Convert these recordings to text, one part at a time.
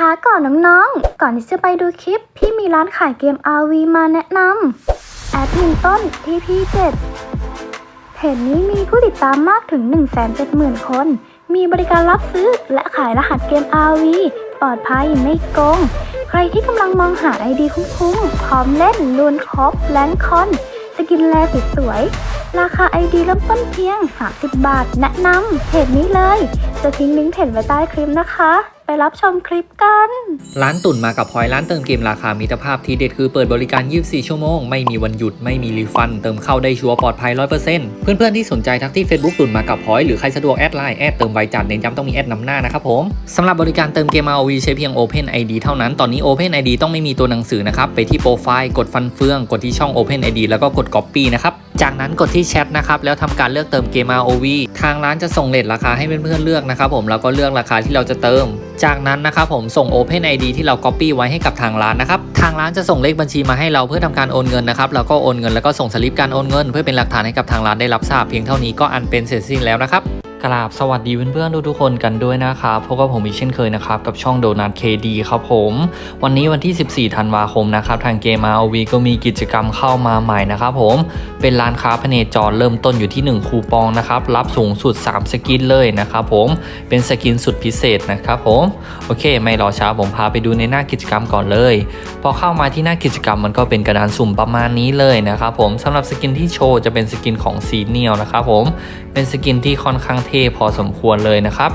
ช้าก่อนน้องๆ ก่อนที่จะไปดูคลิป พี่มีร้านขายเกม RV มาแนะนำแอดมินต้น TP7 เพจนี้มีผู้ติดตามมากถึง 170,000 คน มีบริการรับซื้อและขายรหัสเกม RV ปลอดภัยไม่โกง ใครที่กำลังมองหาไอดีคุ้มๆ พร้อมเล่นลวนครบแลนคอน สกินแลสวยๆราคาไอดีเริ่มต้นเพียง 30 บาท แนะนำเพจนี้เลย จะทิ้งลิงก์เพจไว้ใต้คลิปนะคะ ไปรับชมคลิปกัน ร้านตุ่นมากับพอยร้านเติมเกมราคามิตรภาพที่เด็ดคือเปิดบริการ 24 ชั่วโมง ไม่มีวันหยุดไม่มีรีฟัน เติมเข้าได้ชัวร์ปลอดภัย 100%เพื่อนๆที่สนใจทักที่ Facebook ตุ่นมากับพอยหรือใครสะดวกแอดไลน์แอดเติมไวจัดเน้นย้ำต้องมีแอดนำหน้านะครับผมสำหรับบริการเติมเกม ROV ใช้เพียง Open ID เท่านั้นตอนนี้ Open ID ต้องไม่มีตัวหนังสือนะครับไปที่โปรไฟล์กดฟันเฟืองกดที่ช่อง Open ID แล้วก็กด Copy นะครับจากนั้นกดที่แชทนะครับแล้วทำการเลือกเติมเกม ROV ทางร้านจะส่งเลทราคาให้เพื่อนๆเลือกนะครับผมแล้วก็เลือกราคาที่เราจะเติมจากนั้นนะครับผมส่ง Open ID ที่เรา Copy ไว้ให้กับทางร้านนะครับทางร้านจะส่งเลขบัญชีมาให้เราเพื่อทำการโอนเงินนะครับแล้วก็โอนเงินแล้วก็ส่งสลิปการโอนเงิน เพื่อเป็นหลักฐานให้กับทางร้านได้รับทราบเพียงเท่านี้ก็อันเป็นเสร็จสิ้นแล้วนะครับ กราบสวัสดีเพื่อนๆทุกๆคนกันด้วยนะครับพบกับผมอีกเช่นเคยนะครับ กับช่องโดนัทเคดีครับผม วันนี้วันที่ 14 ธันวาคมนะครับ ทางเกม ROV ก็มีกิจกรรมเข้ามาใหม่นะครับผม เป็นร้านค้าพเนจรเริ่มต้นอยู่ที่ 1 คูปองนะครับ รับสูงสุด 3 สกินเลยนะครับผมเป็นสกินสุดพิเศษนะครับผม โอเค ไม่รอช้าผมพาไปดูในหน้ากิจกรรมก่อนเลย พอเข้ามาที่หน้ากิจกรรมมันก็เป็นกระดานสุ่มประมาณนี้เลยนะครับผมสำหรับสกินที่โชว์จะเป็นสกินของซีเนียลนะครับผมเป็นสกินที่ค่อนข้างเท่พอสมควรเลยนะครับ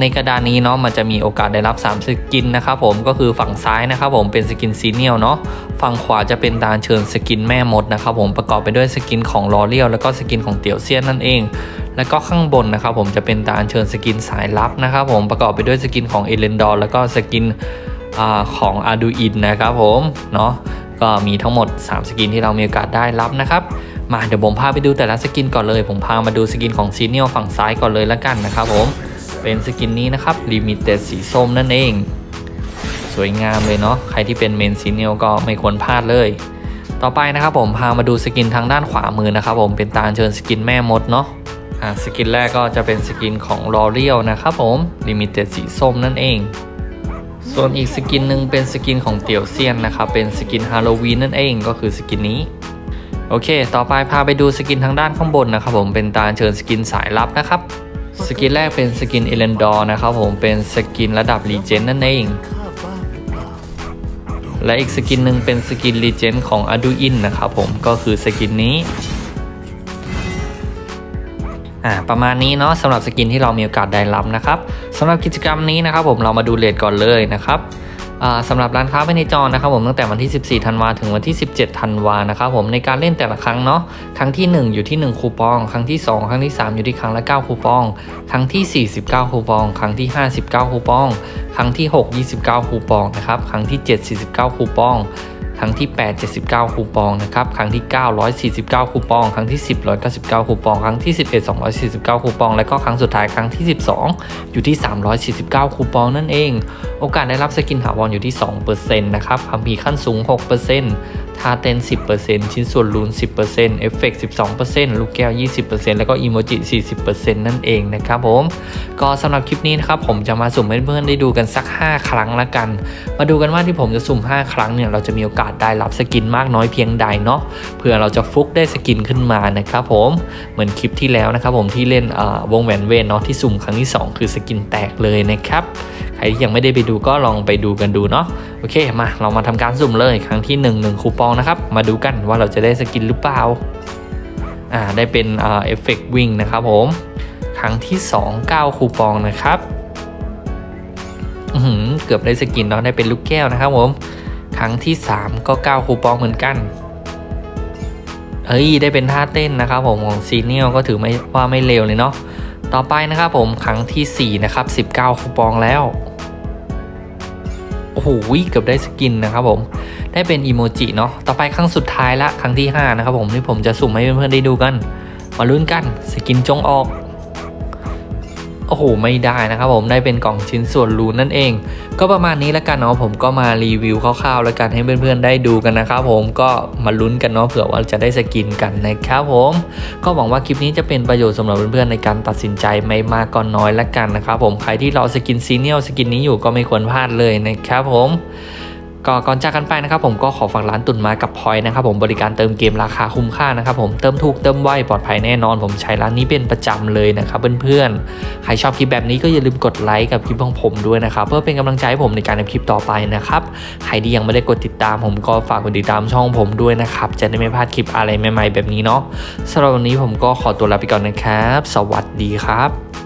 ในกระดานนี้เนาะมันจะมีโอกาสได้รับ 3 สกินนะครับผมก็คือฝั่งซ้ายนะครับผมเป็นสกินซีเนียลเนาะฝั่งขวาจะเป็นดานเชิญสกินแม่มดนะครับผมประกอบไปด้วยสกินของลอเรียลแล้วก็สกินของเตียวเซียนนั่นเอง แล้วก็ข้างบนนะครับผมจะเป็นดานเชิญสกินสายลับนะครับผมประกอบไปด้วยสกินของเอเลนดอร์แล้วก็สกินอของอาดูอินนะครับผมเนาะก็มีทั้งหมด 3 สกินที่เรามีโอกาสได้รับนะครับ มาเดี๋ยวผมพาไปดูแต่ละสกินก่อนเลย ผมพามาดูสกินของซีเนียลฝั่งซ้ายก่อนเลยละกันนะครับผมเป็นสกินนี้นะครับลิมิเต็ดสีส้มนั่นเอง สวยงามเลยเนาะใครที่เป็นเมนซีเนียลก็ไม่ควรพลาดเลย ต่อไปนะครับผมพามาดูสกินทางด้านขวามือนะครับผมเป็นตาเชิญสกินแม่มดเนาะอ่าสกินแรกก็จะเป็นสกินของลอเรียลนะครับผมลิมิเต็ดสีส้มนั่นเองส่วนอีกสกินหนึ่งเป็นสกินของเตี่ยวเซียนนะครับเป็นสกินฮาโลวีนนั่นเองก็คือสกินนี้ โอเค ต่อไปพาไปดูสกินทางด้านข้างบนนะครับผมเป็นตาเชิญสกินสายลับนะครับสกินแรกเป็นสกินเอเลนดอร์นะครับผมเป็นสกินระดับรีเจนนั่นเอง และอีกสกินหนึ่งเป็นสกินรีเจนของอดูอินนะครับผมก็คือสกินนี้อ่าประมาณนี้เนาะสำหรับสกินที่เรามีโอกาสได้รับนะครับสำหรับกิจกรรมนี้นะครับผมเรามาดูเลทก่อนเลยนะครับ สำหรับร้านค้าภายในจอนะครับผมตั้งแต่วันที่ 14 ธันวาถึงวันที่ 17 ธันวานะครับผมในการเล่นแต่ละครั้งเนาะครั้งที่ 1 อยู่ที่ 1 คูปอง ครั้งที่ 2 ครั้งที่ 3 อยู่ที่ครั้งละ 9 คูปอง ครั้งที่ 49 คูปอง ครั้งที่ 59 คูปอง ครั้งที่ 6 29 คูปองนะครับครั้งที่ 7 49 คูปอง ครั้งที่ 8 79 คูปองนะครับครั้งที่ 9 149 คูปอง ครั้งที่ 10 199 คูปอง ครั้งที่ 11 249 คูปอง และก็ครั้งสุดท้ายครั้งที่ 12 อยู่ที่ 349 คูปองนั่นเอง โอกาสได้รับสกินถาวรอยู่ที่ 2%นะครับคัมภีขั้นสูง 6% ท่าเต้น 10%ชิ้นส่วนรูน 10%เอฟเฟกต์12%ลูกแก้ว 20%แล้วก็อีโมจิ 40%นั่นเองนะครับผม ก็สำหรับคลิปนี้นะครับผมจะมาสุ่มให้เพื่อนๆได้ดูกันสัก 5 ครั้งละกัน มาดูกันว่าที่ผมจะสุ่ม 5 ครั้งเนี่ยเราจะมีโอกาสได้รับสกินมากน้อยเพียงใดเนาะเพื่อเราจะฟุกได้สกินขึ้นมานะครับผมเหมือนคลิปที่แล้วนะครับผมที่เล่นวงแหวนเวนเนาะที่สุ่มครั้งที่ 2 คือสกินแตกเลยนะครับ ใครที่ยังไม่ได้ไปดูก็ลองไปดูกันดูเนาะโอเคมาเรามาทำการสุ่มเลยครั้งที่1 1คูปองนะครับมาดูกันว่าเราจะได้สกินหรือเปล่าอ่าได้เป็นเอฟเฟกต์วิ่งนะครับผมครั้งที่ 2 9 คูปองนะครับอือหือเกือบได้สกินเนาะได้เป็นลูกแก้วนะครับผมครั้งที่ 3 ก็ 9 คูปองเหมือนกันเฮ้ยได้เป็นท่าเต้นนะครับผมของซีเนียลก็ถือไม่ว่าไม่เลวเลยเนาะต่อไปนะครับผมครั้งที่ 4 นะครับ 19 คูปองแล้ว หเกือบได้สกินนะครับผม ได้เป็นอีโมจิเนาะ ต่อไปครั้งสุดท้ายละ ครั้งที่ 5 นะครับผมที่ผมจะสุ่มให้เพื่อนๆได้ดูกัน มาลุ้นกัน สกินจงออก โอ้โหไม่ได้นะครับผมได้เป็นกล่องชิ้นส่วนรูนนั่นเอง ก็ประมาณนี้แล้วกันเนาะผมก็มารีวิวคร่าวๆ แล้วกันให้เพื่อนๆได้ดูกันนะครับผมก็มาลุ้นกันเนาะเผื่อว่าจะได้สกินกันนะครับผมก็หวังว่าคลิปนี้จะเป็นประโยชน์สำหรับเพื่อนๆในการตัดสินใจไม่มากก็น้อยแล้วกันนะครับผมใครที่รอสกินซีเนียลสกินนี้อยู่ก็ไม่ควรพลาดเลยนะครับผม ก็ก่อนจากกันไปนะครับผมก็ขอฝากร้านตุนมากับพอยนะครับผมบริการเติมเกมราคาคุ้มค่านะครับผมเติมถูกเติมไวปลอดภัยแน่นอน ผมใช้ร้านนี้เป็นประจำเลยนะครับเพื่อนๆใครชอบคลิปแบบนี้ก็อย่าลืมกดไลค์กับคลิปของผมด้วยนะครับเพื่อเป็นกำลังใจให้ผมในการทำคลิปต่อไปนะครับใครที่ยังไม่ได้กดติดตามผมก็ฝากกดติดตามช่องผมด้วยนะครับจะได้ไม่พลาดคลิปอะไรใหม่ๆแบบนี้เนาะสำหรับวันนี้ผมก็ขอตัวลาไปก่อนนะครับ สวัสดีครับ